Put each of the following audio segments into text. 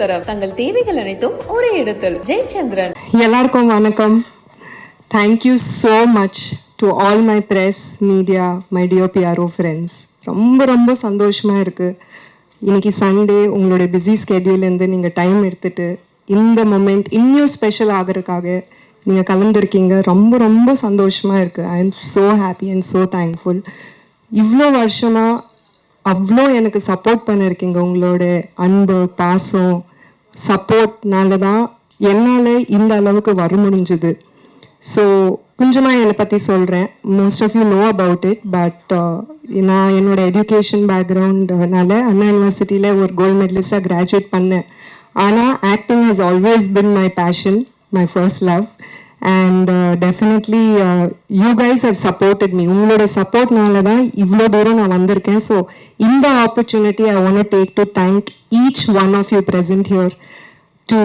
தரம் தங்கள் தேவைகள் அனைத்தும் ஒரே இடத்தில். ஜெயச்சந்திரன். எல்லாருக்கும் வணக்கம். Thank you so much to all my press media my deo PRO friends ரொம்ப ரொம்ப சந்தோஷமாக இருக்குது இன்னைக்கு சண்டே உங்களுடைய பிஸி ஸ்கெடியூல்லேருந்து நீங்கள் டைம் எடுத்துட்டு இந்த மொமெண்ட் இன்னும் ஸ்பெஷல் ஆகிறதுக்காக நீங்கள் கலந்துருக்கீங்க. ரொம்ப ரொம்ப சந்தோஷமாக இருக்குது I am so happy and so thankful இவ்வளோ வருஷமாக அவ்வளோ எனக்கு சப்போர்ட் பண்ணியிருக்கீங்க உங்களோட அன்பு பாசம் சப்போர்ட்னால தான் என்னால் இந்த அளவுக்கு வர முடிஞ்சுது ஸோ கொஞ்சமாக என்னை பற்றி சொல்கிறேன் most of you know about it but நான் என்னோட எஜுகேஷன் பேக்ரவுண்ட்னால அண்ணா யூனிவர்சிட்டியில் ஒரு கோல்டு மெடலிஸ்டாக கிராஜுவேட் பண்ணேன். ஆனால் acting has always been my passion my first love and definitely you guys have supported me உங்களோட சப்போர்ட்னால தான் இவ்வளோ தூரம் நான் வந்திருக்கேன். ஸோ இந்த opportunity I want take to thank each one of you present here to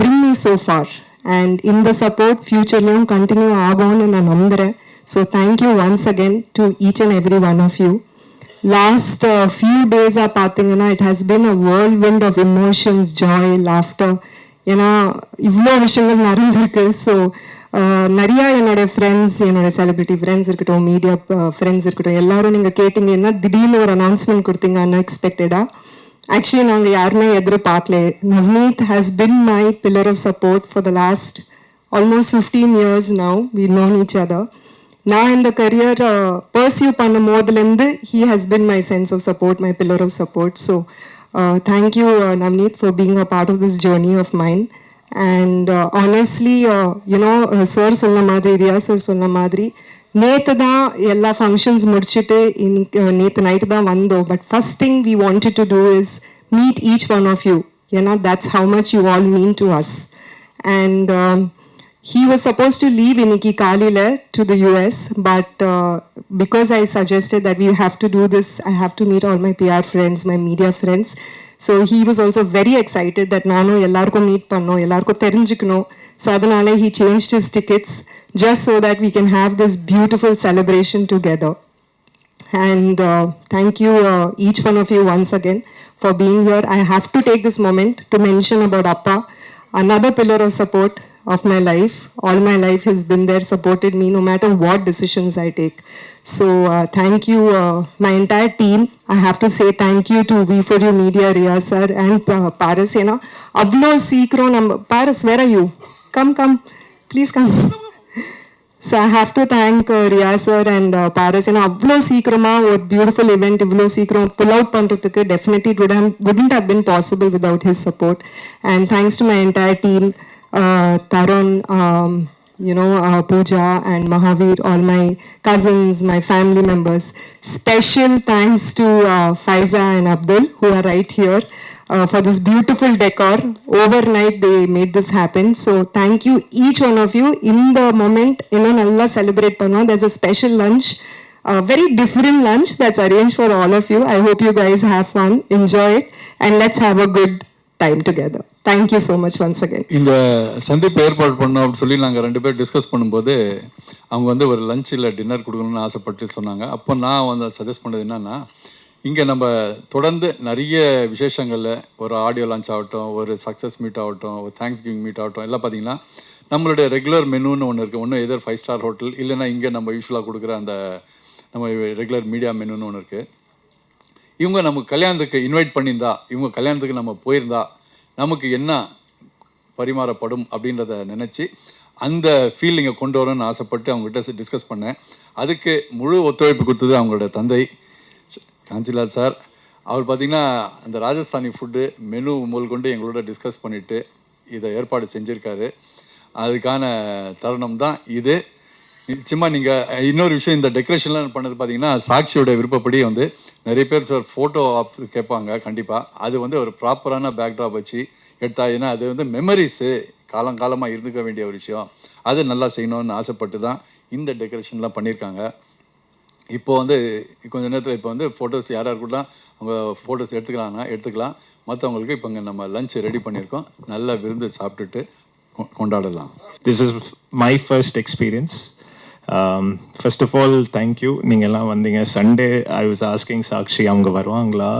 bring me so far. And இந்த support ஃப்யூச்சர்லேயும் கண்டினியூ ஆகும்னு நான் நம்புகிறேன் so thank you once again to each and every one of you last few டேஸாக பார்த்தீங்கன்னா it has been a whirlwind of emotions joy laughter ஏன்னா இவ்வளோ விஷயங்கள் நடந்திருக்கு. ஸோ நிறையா என்னோடய ஃப்ரெண்ட்ஸ் என்னோட செலிபிரிட்டி ஃப்ரெண்ட்ஸ் இருக்கட்டும் மீடியா ஃப்ரெண்ட்ஸ் இருக்கட்டும் எல்லாரும் நீங்கள் கேட்டிங்கன்னா திடீர்னு ஒரு அனௌன்ஸ்மெண்ட் கொடுத்தீங்க அன்எக்ஸ்பெக்டடாக ஆக்சுவலி நாங்கள் யாருமே எதிர்பார்க்கல Navneet has been my pillar of support for the last almost fifteen years now we known each other நான் இந்த கரியர் பர்சியூ பண்ணும் போதுலேருந்து he has been my sense of support my pillar of support so thank you Navneet for being a part of this journey of mind and honestly you know sir சொன்ன மாதிரி Riya sir சொன்ன மாதிரி நேற்று தான் எல்லா functions முடிச்சுட்டு இன்னைக்கு நேற்று நைட்டு தான் வந்தோம். But first thing we wanted to do is meet each one of you ஏன்னா that's how much you all mean to us and he was supposed to leave Iniki Kalile to the US, but uh, because I suggested that we have to do this, I have to meet all my PR friends, my media friends. So he was also very excited that Nano Yellarko meet Pano, Yellarko Terinjikno. So Adanale, he changed his tickets just so that we can have this beautiful celebration together. And uh, thank you, uh, each one of you, once again, for being here. I have to take this moment to mention about Appa, another pillar of support of my life. All my life has been there, supported me no matter what decisions I take. So uh, thank you, uh, my entire team. I have to say thank you to V4U Media, Ria sir, and uh, Paris. You know, Avlo Sikro number. Paris, where are you? Come, come, please come. So I have to thank uh, Ria sir and uh, Paris. You know, Avlo Sikrama, what beautiful event, Avlo Sikram, pull out Pantathukku, definitely would have, wouldn't have been possible without his support. And thanks to my entire team. Uh, Tarun, um, you know, uh, Pooja and Mahavir, all my cousins, my family members. Special thanks to uh, Faiza and Abdul, who are right here, uh, for this beautiful decor. Overnight, they made this happen. So, thank you, each one of you. In the moment, you know, Allah celebrate Pana, There's a special lunch, a very different lunch that's arranged for all of you. I hope you guys have fun, enjoy it, and let's have a good time together Thank so much much once இந்த சந்திப்பு ஏற்பாடு பண்ணோம் அப்படின்னு சொல்லி நாங்கள் ரெண்டு பேர் discuss பண்ணும்போது அவங்க வந்து ஒரு லஞ்ச் இல்லை டின்னர் கொடுக்கணும்னு ஆசைப்பட்டு சொன்னாங்க. அப்போ நான் வந்து சஜஸ்ட் பண்ணது என்னென்னா இங்கே நம்ம தொடர்ந்து நிறைய விசேஷங்களில் ஒரு ஆடியோ லான்ச் ஆகட்டும் ஒரு சக்ஸஸ் மீட் ஆகட்டும் ஒரு தேங்க்ஸ் கிவிங் மீட் ஆகட்டும் எல்லாம் பார்த்தீங்கன்னா நம்மளுடைய ரெகுலர் மெனுன்னு ஒன்று இருக்குது ஒன்று எதர் ஃபைவ் ஸ்டார் ஹோட்டல் இல்லைன்னா இங்கே நம்ம யூஸ்வலாக கொடுக்குற அந்த நம்ம ரெகுலர் மீடியா மெனுன்னு ஒன்று இருக்குது இவங்க நமக்கு கல்யாணத்துக்கு இன்வைட் பண்ணியிருந்தா இவங்க கல்யாணத்துக்கு நம்ம போயிருந்தா நமக்கு என்ன பரிமாறப்படும் அப்படின்றத நினச்சி அந்த ஃபீலிங்கை கொண்டு வரணும்னு ஆசைப்பட்டு அவங்ககிட்ட டிஸ்கஸ் பண்ணேன். அதுக்கு முழு ஒத்துழைப்பு கொடுத்தது அவங்களோட தந்தை காந்திலால் சார். அவர் பார்த்திங்கன்னா அந்த ராஜஸ்தானி ஃபுட்டு மெனு முதல் கொண்டு எங்களோட டிஸ்கஸ் பண்ணிவிட்டு இதை ஏற்பாடு செஞ்சுருக்காரு. அதுக்கான தருணம் தான் இது. நிச்சயமாக நீங்கள் இன்னொரு விஷயம் இந்த டெக்கரேஷன்லாம் பண்ணது பார்த்தீங்கன்னா சாட்சியோட விருப்பப்படி வந்து நிறைய பேர் சார் ஃபோட்டோ ஆப் கேட்பாங்க கண்டிப்பாக அது வந்து ஒரு ப்ராப்பரான பேக்ட்ராப் வச்சு எடுத்தா ஏன்னா அது வந்து மெமரிஸு காலங்காலமாக இருந்துக்க வேண்டிய ஒரு விஷயம். அது நல்லா செய்யணும்னு ஆசைப்பட்டு தான் இந்த டெக்கரேஷன்லாம் பண்ணியிருக்காங்க. இப்போ வந்து கொஞ்ச நேரத்தில் இப்போ வந்து ஃபோட்டோஸ் யார் யார் கூட அவங்க ஃபோட்டோஸ் எடுத்துக்கலாம்னா எடுத்துக்கலாம். மற்றவங்களுக்கு இப்போ இங்கே நம்ம லஞ்ச் ரெடி பண்ணியிருக்கோம். நல்லா விருந்து சாப்பிட்டுட்டு கொ- கொண்டாடலாம். This is my first experience first of all thank you நீங்கள் எல்லாம் வந்தீங்க. Sunday I was asking Sakshi அவங்க வருவாங்களா?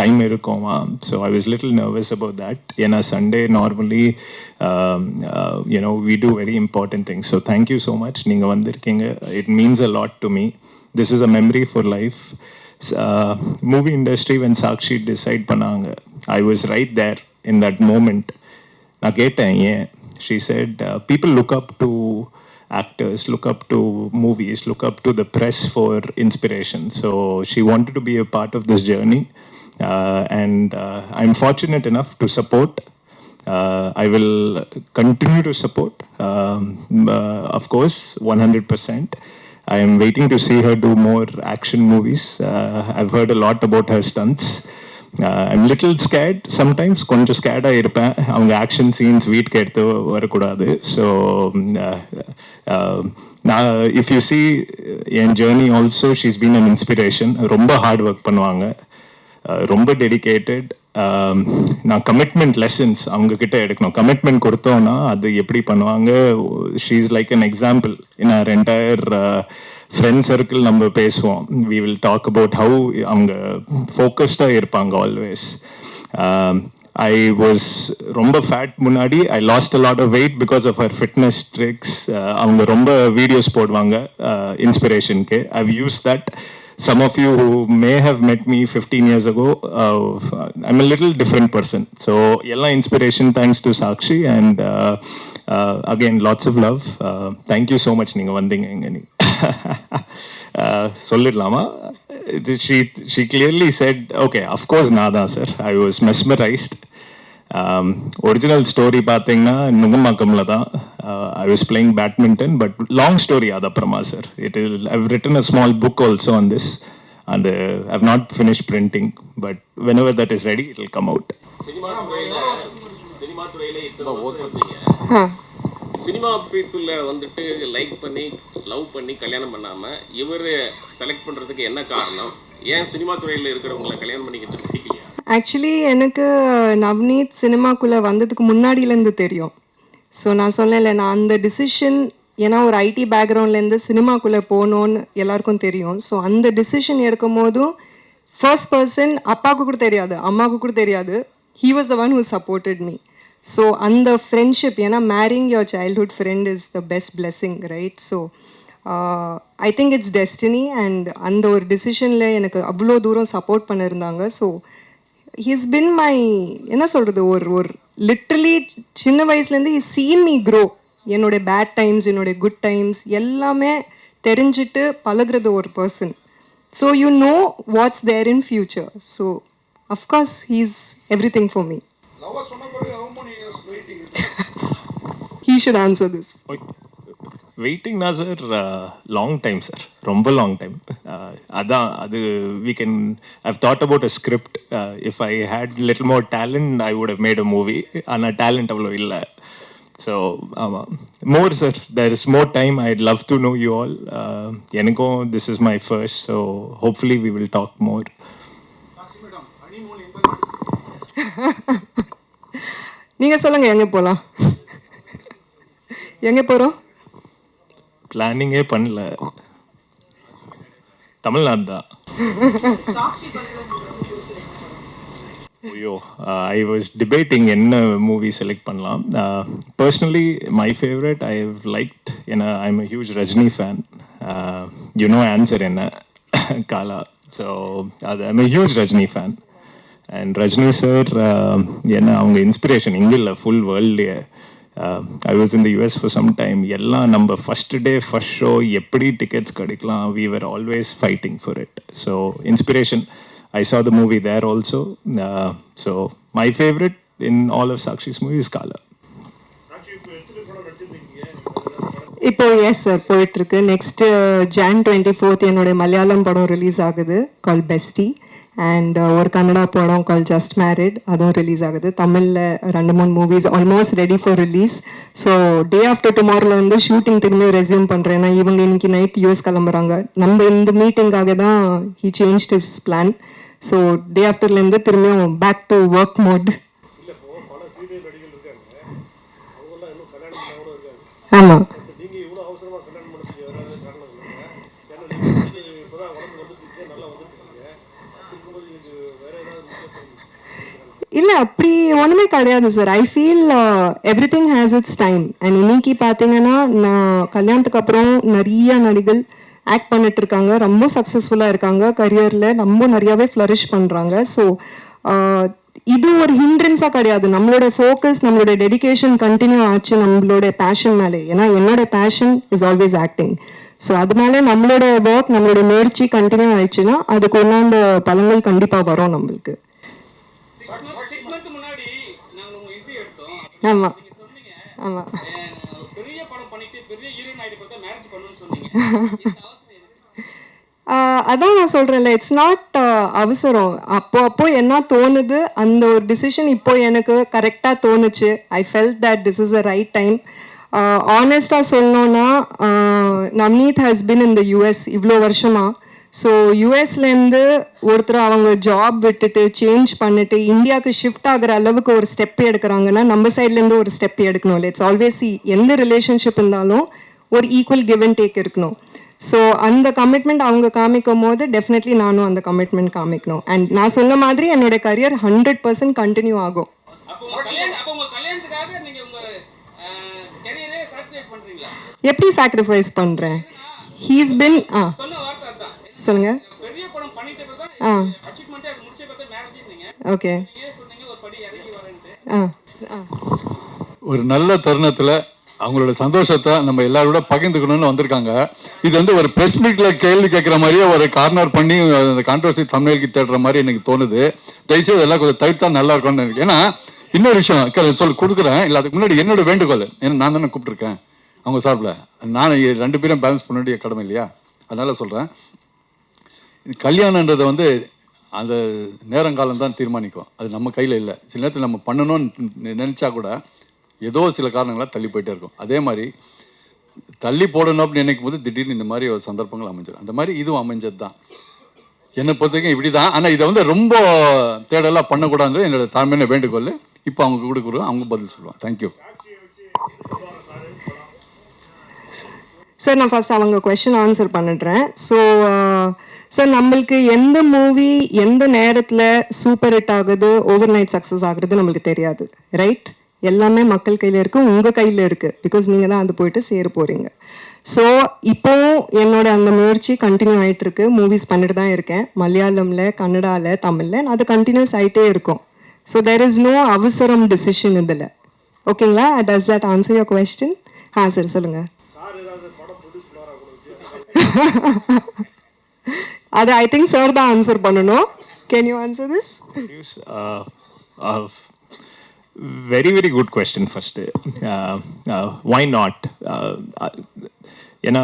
டைம் இருக்குமா so I was little nervous about that ஏன்னா Sunday normally you know we do very important things so thank you so much நீங்கள் வந்திருக்கீங்க. It means a lot to me this is a memory for life movie industry when Sakshi decide பண்ணாங்க I was right there in that moment நான் கேட்டேன் ஏன்? She said people look up to actors, look up to movies, look up to the press for inspiration. So she wanted to be a part of this journey. Uh, and uh, I'm fortunate enough to support. Uh, I will continue to support, um, uh, of course, 100%. I am waiting to see her do more action movies. Uh, I've heard a lot about her stunts. I'm little scared sometimes கொஞ்சம் ஸ்கேடாக இருப்பேன். அவங்க action scenes வீட்டுக்கு எடுத்து வரக்கூடாது. So um, uh, uh, நான் if you see N journey also she's been an inspiration ரொம்ப hard work பண்ணுவாங்க. Uh, ரொம்ப டெடிகேட்டட் um, நான் கமிட்மெண்ட் லெசன்ஸ் அவங்க கிட்ட எடுக்கணும். கமிட்மெண்ட் கொடுத்தோன்னா அது எப்படி பண்ணுவாங்க? She is like an example in our entire friend circle நம்ம பேசுவோம் we will talk about how அவங்க ஃபோக்கஸ்டாக இருப்பாங்க ஆல்வேஸ் ஐ வாஸ் ரொம்ப ஃபேட் முன்னாடி I lost a lot of weight because of her fitness tricks அவங்க ரொம்ப வீடியோஸ் போடுவாங்க இன்ஸ்பிரேஷனுக்கு I've used that some of you who may have met me 15 years ago, uh, I'm a little different person. So, yella inspiration thanks to Sakshi and uh, uh, again, lots of love. Uh, thank you so much, நீங்க வந்தீங்க இங்க நீ uh, சொல்லிடலாமா? இது she she clearly said okay of course நான் தான் sir I was mesmerized original story பார்த்தீங்கன்னா நுங்கம்பாக்கமில் தான் I was playing badminton but long story அது அப்புறமா sir it will I've written a small book also on this and I've not finish printing but whenever that is ready it will come out cinema துறையில வந்துட்டு like பண்ணி love பண்ணி கல்யாணம் பண்ணாமல் இவர் select பண்ணுறதுக்கு என்ன காரணம்? ஏன் சினிமா துறையில் இருக்கிறவங்கள கல்யாணம் பண்ணிக்கிட்டு பிடிக்கலையா ஆக்சுவலி எனக்கு நவ்னீத் சினிமாக்குள்ளே வந்ததுக்கு முன்னாடியிலேருந்து தெரியும். ஸோ நான் சொன்னேன்ல நான் அந்த டிசிஷன் ஏன்னா ஒரு ஐடி பேக்ரவுண்ட்லேருந்து சினிமாக்குள்ளே போகணுன்னு எல்லாருக்கும் தெரியும். ஸோ அந்த டிசிஷன் எடுக்கும் போதும் ஃபர்ஸ்ட் பர்சன் அப்பாவுக்கு கூட தெரியாது அம்மாவுக்கு கூட தெரியாது. He was the one who supported me so அந்த ஃப்ரெண்ட்ஷிப் ஏன்னா marrying your childhood friend is the best blessing right so I think it's destiny and அந்த ஒரு டிசிஷனில் எனக்கு அவ்வளோ தூரம் சப்போர்ட் பண்ணியிருந்தாங்க ஸோ ஹீஸ் பின் மை என்ன சொல்கிறது ஒரு ஒரு லிட்ரலி சின்ன வயசுலேருந்து இஸ் சீன் மீ க்ரோ என்னுடைய பேட் டைம்ஸ் என்னுடைய குட் டைம்ஸ் எல்லாமே தெரிஞ்சுட்டு பழகுறது ஒரு person so you know what's there in future so of course he's everything for me he should answer this வெயிட்டிங்னா sir long time sir ரொம்ப long time அதான் அது we can I've thought about a script if I had little more talent I would have made a movie ஆனால் talent அவ்வளோ இல்லை. So ஆமாம் more sir there is more time I love to know you all எனக்கும் this is my first so hopefully we will talk more நீங்கள் சொல்லுங்கள் எங்கே போகலாம் எங்கே போகிறோம் பிளானிங்கே பண்ணல. தமிழ்நாடு தான். ஐயோ ஐ வாஸ் டிபேட்டிங் என்ன மூவி செலக்ட் பண்ணலாம். Personally my favourite I have liked ஏன்னா I am huge Rajini fan you know answer என்ன? காலா ஸோ அது I'm huge Rajini fan and Rajini sir என்ன அவங்க இன்ஸ்பிரேஷன் இங்கே இல்லை full வேர்ல்ட்லேயே I was in the US for some time எல்லாம் நம்ம first day first show எப்படி டிக்கெட்ஸ் கிடைக்கலாம்? We were always fighting for it so inspiration I saw the movie there also. Uh, so my favorite in all of Sakshi's movies, Kala. இப்போ yes sir போயிட்டுருக்கு next June twenty fourth என்னுடைய மலையாளம் படம் release ஆகுது. கால் bestie and ஒரு கன்னடா படம் கால் just married அதுவும் release ஆகுது. தமிழில் ரெண்டு மூணு movies almost ready for release so day after டுமாரோவில் வந்து ஷூட்டிங் திரும்பி ரெஸ்யூம் பண்ணுறேன் ஏன்னா இவங்க இன்னைக்கு நைட் யூஎஸ் கிளம்புறாங்க. நம்ம இந்த மீட்டிங்காக தான் he change his plan so day ஆஃப்டர்லேருந்து திரும்பியும் பேக் டு ஒர்க் மோட் ஆமாம் இல்லை அப்படி ஒன்றுமே கிடையாது sir I feel everything has its time and இன்னைக்கு பார்த்தீங்கன்னா நான் கல்யாணத்துக்கு அப்புறம் நிறைய நடிகள் ஆக்ட் பண்ணிட்டு இருக்காங்க. ரொம்ப சக்ஸஸ்ஃபுல்லாக இருக்காங்க. கரியரில் ரொம்ப நிறையாவே ஃப்ளரிஷ் பண்ணுறாங்க ஸோ uh, இது ஒரு ஹிண்ட்ரன்ஸாக கிடையாது. நம்மளோட ஃபோக்கஸ் நம்மளோட டெடிகேஷன் கண்டினியூ ஆச்சு நம்மளோட பேஷன் மேலே. ஏன்னா என்னோட passion is always acting so அதனால நம்மளோட ஒர்க் நம்மளோட முயற்சி கண்டினியூ ஆயிடுச்சுன்னா அதுக்கு ஒன்றாண்ட பலன்கள் கண்டிப்பாக வரும் நம்மளுக்கு. சிக்ஸ் மந்த் முன்னாடி நாங்க உங்க இன்டர்வியூ எடுத்தோம். ஆமாம் நீங்க சொன்னீங்க ஆமாம் "அஹ், நான் ஒரு பெரிய படம் பண்ணிட்டு பெரிய ஹீரோயின் ஆயிட்டு பார்த்தா மேரேஜ் பண்ணணும்னு சொன்னீங்க. இந்த அவசரம் எதுக்கு? ஆஹ் அதான் நான் சொல்கிறேன்ல இட்ஸ் நாட் அவசரம். அப்போ அப்போ என்ன தோணுது? அந்த ஒரு டிசிஷன் இப்போ எனக்கு கரெக்டாக தோணுச்சு. I felt that this is a right time ஆனஸ்டாக சொல்லணும்னா ஆஹ் Navneet has been the US இவ்வளோ வருஷமா. ஸோ யூஎஸ்லேருந்து ஒருத்தர் அவங்க ஜாப் விட்டுட்டு சேஞ்ச் பண்ணிட்டு இந்தியாவுக்கு ஷிஃப்ட் ஆகுற அளவுக்கு ஒரு ஸ்டெப் எடுக்கிறாங்கன்னா நம்ம சைட்லேருந்து ஒரு ஸ்டெப் எடுக்கணும் இட்ஸ் ஆல்வேஸ் எந்த ரிலேஷன்ஷிப் இருந்தாலும் ஒரு ஈக்குவல் கிவ் அண்ட் டேக் இருக்கணும். ஸோ அந்த கமிட்மெண்ட் அவங்க காமிக்கும் போது டெஃபினெட்லி நானும் அந்த கமிட்மெண்ட் காமிக்கணும். அண்ட் நான் சொன்ன மாதிரி என்னோட கரியர் ஹண்ட்ரட் பர்சன்ட் கண்டினியூ ஆகும். எப்படி சாக்ரிஃபைஸ் பண்ணுறேன் ஹீஸ் பின் ஆ. சொல்லுங்க. ஆ. ஓகே. ஒரு ஆ. ஆ. நல்ல தருணத்தில் அவங்களோட சந்தோஷத்தை நம்ம எல்லாரோட பகிர்ந்துக்கணும்னு வந்திருக்காங்க. இது வந்து ஒரு ப்ரெஸ் மீட்ல கேள்வி கேட்குற மாதிரியே ஒரு கார்னர் பண்ணி அந்த கான்ட்ரவர்சி தமிழுக்கு தேடுற மாதிரி எனக்கு தோணுது. தயவுசெய்து எல்லாம் கொஞ்சம் தவிர்த்தா நல்லா இருக்கும்னு எனக்கு ஏன்னா இன்னொரு விஷயம் சொல்லி கொடுக்குறேன். இல்லை அதுக்கு முன்னாடி என்னோட வேண்டுகோள். ஏன்னா நான் தானே கூப்பிட்டுருக்கேன். அவங்க சார்பில். நான் ரெண்டு பேரும் பேலன்ஸ் பண்ண வேண்டிய கடமை இல்லையா? அதனால சொல்கிறேன் கல்யாணன்றதை வந்து அந்த நேரங்காலம் தான் தீர்மானிக்கும். அது நம்ம கையில் இல்லை. சில நேரத்தில் நம்ம பண்ணணும்னு நினச்சா கூட ஏதோ சில காரணங்களாக தள்ளி போயிட்டே இருக்கும். அதே மாதிரி தள்ளி போடணும் அப்படின்னு நினைக்கும் போது திடீர்னு இந்த மாதிரி ஒரு சந்தர்ப்பங்கள் அமைஞ்சிடும் அந்த மாதிரி இதுவும் அமைஞ்சது தான் என்னை பொறுத்த வரைக்கும் இப்படி தான் ஆனால் இதை வந்து ரொம்ப தேடலாக பண்ணக்கூடாதுன்றது என்னோட தாழ்மையான வேண்டுகோள். இப்போ அவங்க கொடுக்குறோம் அவங்க பதில் சொல்லுவாங்க. தேங்க்யூ சார் நான் ஃபஸ்ட் அவங்க கொஷின் ஆன்சர் பண்ணிடுறேன். ஸோ சார் நம்மளுக்கு எந்த மூவி எந்த நேரத்தில் சூப்பர் ஹிட் ஆகுது ஓவர் நைட் சக்ஸஸ் ஆகுறது நம்மளுக்கு தெரியாது. ரைட் எல்லாமே மக்கள் கையில் இருக்கு உங்கள் கையில் இருக்கு. பிகாஸ் நீங்கள் தான் அது போயிட்டு சேர போகிறீங்க ஸோ இப்போவும் என்னோட அந்த முயற்சி கண்டினியூ ஆயிட்டு இருக்கு. மூவிஸ் பண்ணிட்டு தான் இருக்கேன். மலையாளம்ல கன்னடால தமிழ்ல அது கண்டினியூஸ் ஆயிட்டே இருக்கும். ஸோ தேர் இஸ் நோ அவசரம் டிசிஷன் இதில். ஓகேங்களா does that answer your question ஆ சரி சொல்லுங்கள் அது ஐ திங்க் சார் தான் ஆன்சர் பண்ணணும். Can you answer this Produce, uh, uh, very very good question first. Uh, uh, why not? Uh, uh, ஏன்னா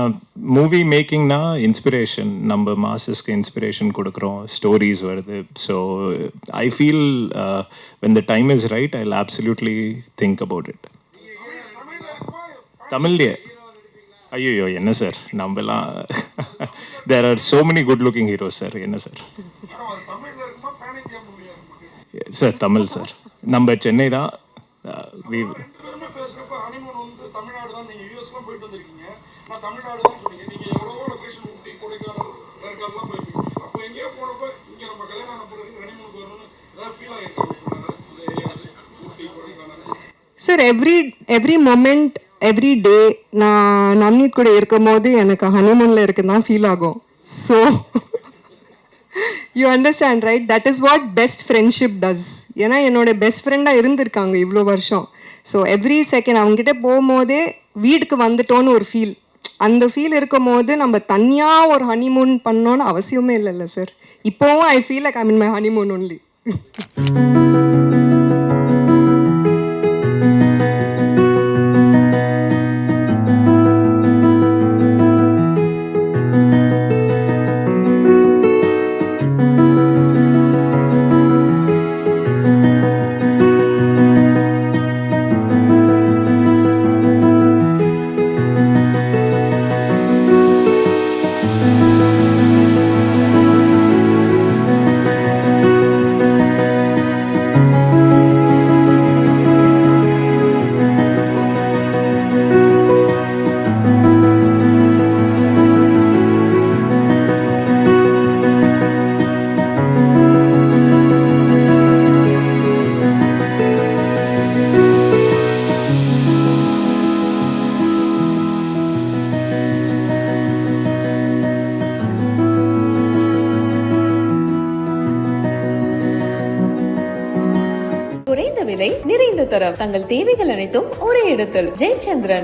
movie மேக்கிங்னா இன்ஸ்பிரேஷன் நம்ம மாசஸ்க்கு இன்ஸ்பிரேஷன் கொடுக்குறோம். ஸ்டோரிஸ் வருது. So I feel when the time is right I absolutely think about it தமிழ்லையே. ஐயோ என்ன sir? நம்மலாம் there are so many good looking heroes sir. என்ன சார்? சார் தமிழ் சார் நம்ம சென்னை தான் sir every every moment every day நான் நன்னி கூட இருக்கும் போது எனக்கு ஹனிமூனில் இருக்குன்னு தான் ஃபீல் ஆகும். So you understand right that is what best friendship does ஏன்னா என்னோட பெஸ்ட் ஃப்ரெண்டாக இருந்திருக்காங்க இவ்வளோ வருஷம். ஸோ எவ்ரி செகண்ட் அவங்ககிட்ட போகும்போதே வீட்டுக்கு வந்துட்டோன்னு ஒரு ஃபீல் அந்த ஃபீல் இருக்கும் போது நம்ம தனியாக ஒரு ஹனிமூன் பண்ணோன்னு அவசியமே இல்லைல்ல சார் இப்போவும் I feel like I mean my honeymoon only தங்கள் தேவைகள் அனைத்தும் ஒரே இடத்தில். ஜெயச்சந்திரன்.